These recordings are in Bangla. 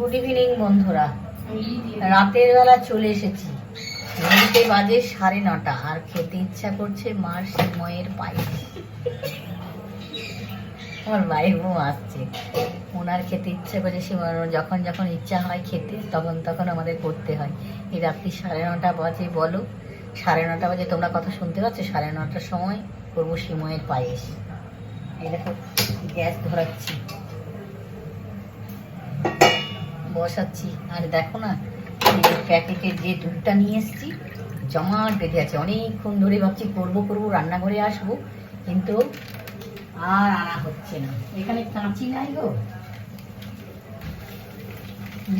গুড ইভিনিং, বন্ধুরা। রাতের বেলা চলে এসেছি। ঘড়িতে বাজে সাড়ে নটা, আর খেতে ইচ্ছা করছে মার সিময়ের পায়ে। আমার ভাই বউ আসছে। ওনার খেতে ইচ্ছা করছে সে যখন যখন ইচ্ছা হয় খেতে, তখন তখন আমাদের করতে হয়। এই রাত্রি সাড়ে নটা বাজে, বলো। সাড়ে নটা বাজে, তোমরা কথা শুনতে পাচ্ছ? সাড়ে নটার সময় করব সিময়ের পায়েস। এই দেখো, গ্যাস ধরাচ্ছি। বসাচ্ছি। আর দেখো না প্যাকেটের যে দুধটা নিয়ে এসেছি, জমাট বেঁধে আছে। অনেকক্ষণ ধরে ভাবছি করব করব, রান্নাঘরে আসব, কিন্তু আর আনা হচ্ছে না। এখানে কাঁচি নাই গো।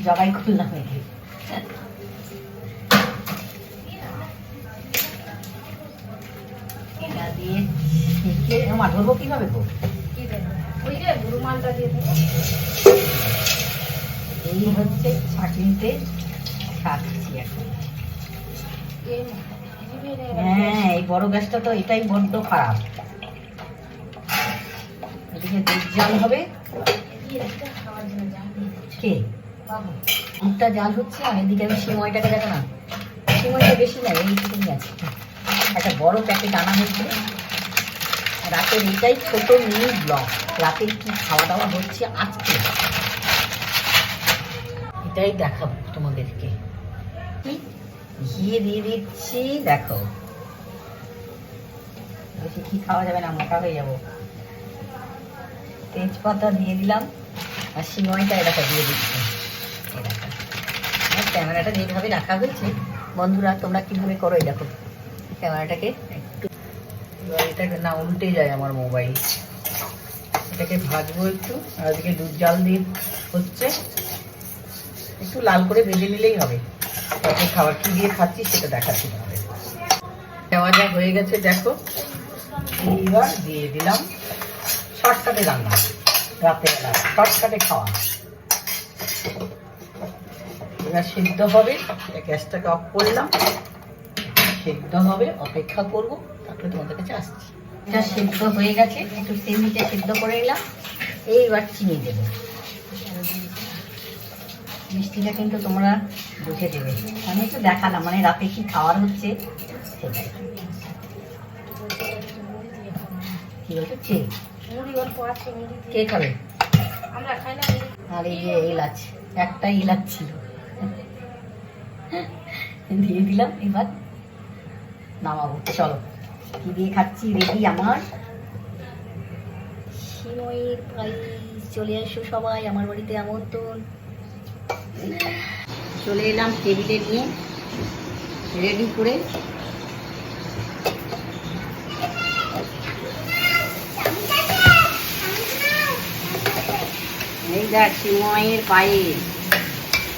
জগাই খুললাম একে। এটা দিয়ে ছেঁকে আমার ধরবো কীভাবে গো? ওই যে রুমালটা দিয়ে দেবো। এই হচ্ছে ছাঁকনিতে ছাঁকছি এখন। হ্যাঁ এই বড় গ্যাসটা তো এটাই বড্ড খারাপ। এদিকে দুধ জাল হবে। কে? দুধটা জাল হচ্ছে, আর এদিকে আমি সিময়টাকে দেখো না সিময়টা বেশি নাই এইটুকুনি আছে। একটা বড় প্যাকেট আনা হয়েছিল রাতের এটাই ছোট মিনি ব্লগ রাতের কি খাওয়া দাওয়া হচ্ছে আজকে? এটাই দেখাবো তোমাদেরকে। ঘিয়ে দিয়ে দিচ্ছি, দেখো। বেশি কি খাওয়া যাবে না, মোটা হয়ে যাব। তেজপাতা দিয়ে দিলাম, আর সিময়টা এটাকে দিয়ে দিচ্ছি। ক্যামেরাটা যেভাবে রাখা হয়েছে, বন্ধুরা, তোমরা কীভাবে করো? এই দেখো, ক্যামেরাটাকে একটু না উল্টে যায় আমার মোবাইল। এটাকে ভাজবো একটু, আর ওদিকে দুধ জাল দিয়ে হচ্ছে। একটু লাল করে ভেজে নিলেই হবে। তারপর খাবার কি দিয়ে খাচ্ছি সেটা দেখাচ্ছি দেওয়া যা হয়ে গেছে, দেখো। এইবার দিয়ে দিলাম শর্টকাটে রান্না। রাতের বেলা শর্টকাটে খাওয়া। এবার সিদ্ধ হবে গ্যাসটাকে অফ করলাম। সিদ্ধ হবে, অপেক্ষা করব, তারপরে তোমাদের কাছে আসছি। এটা সিদ্ধ হয়ে গেছে, একটু সেমিটা সিদ্ধ করে নিলাম। এইবার চিনি দেবো। মিষ্টিটা কিন্তু তোমরা বুঝে দেবে। আমি একটু দেখালাম মানে রাতে কি খাওয়ার হচ্ছে দিয়ে- দিলাম, এবার নামাবো। চলো, কি দিয়ে খাচ্ছি রেডি আমার। সিমইয়ের পায়েস চলে এসো সবাই আমার বাড়িতে আমন্ত্রণ। চলে এলাম টেবিলে নিয়ে রেডি করে। এই দেখ সিময়ের পায়ে।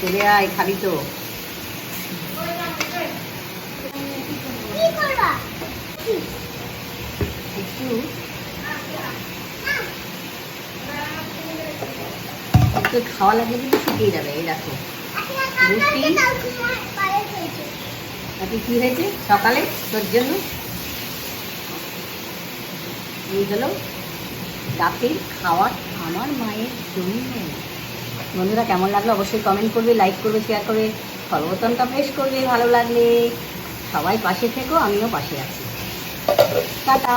চলে আয় খাবি তো। একটু একটু খাওয়া লাগলে কিন্তু শুকিয়ে যাবে, এই দেখো। রুটি। তাতে কি হয়েছে? সকালে তোর জন্য এই হলো রাতের খাওয়ার আমার মায়ের জন্য। বন্ধুরা, কেমন লাগল অবশ্যই কমেন্ট করবে লাইক করবে শেয়ার করবে সর্বতনটা প্রেস করবে, ভালো লাগলে। সবাই পাশে থেকো, আমিও পাশে আছি। টাটা।